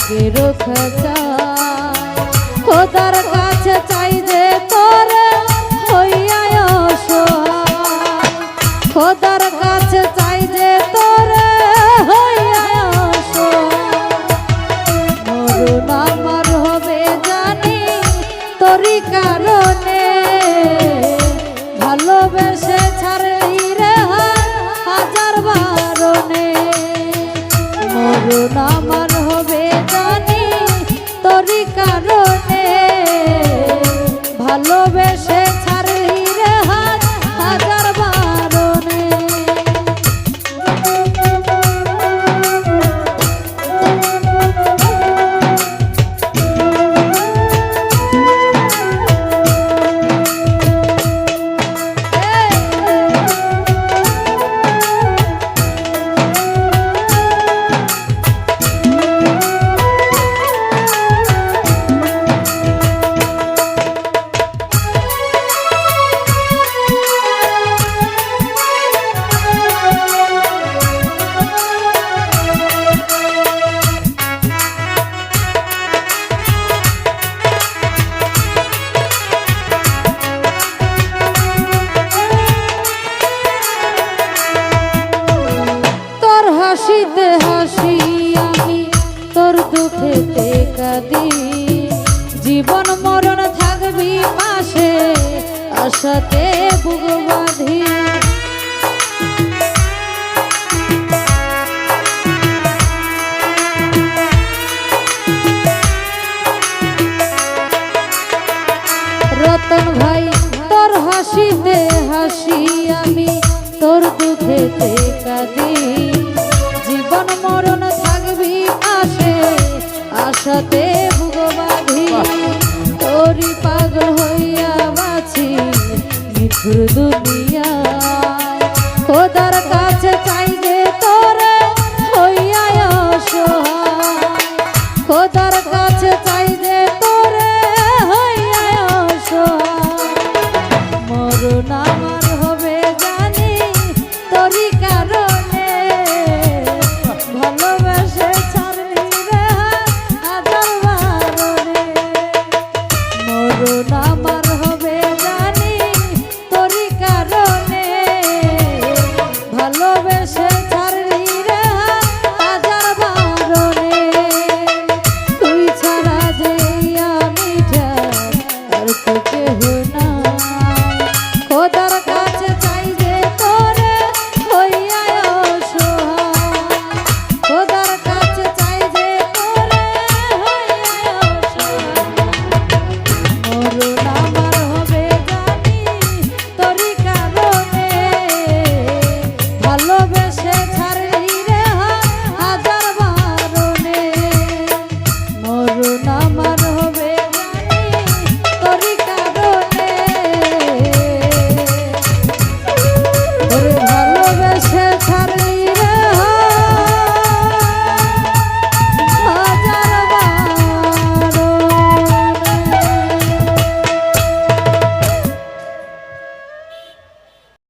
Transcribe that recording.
বুকে রোখা চায় খোদার কাছে চাই যে তোরে হইয়া অসহায়। খোদার কাছে চাই যে তোরে হইয়া অসহায়। মরণ আমার হবে জানি তোরই জীবন মরণ থাকবি পাশে আশাতে বুক রতন ভাই তোর হাসিতে হাসি আমি তোর দুঃখেতে সুরদুনী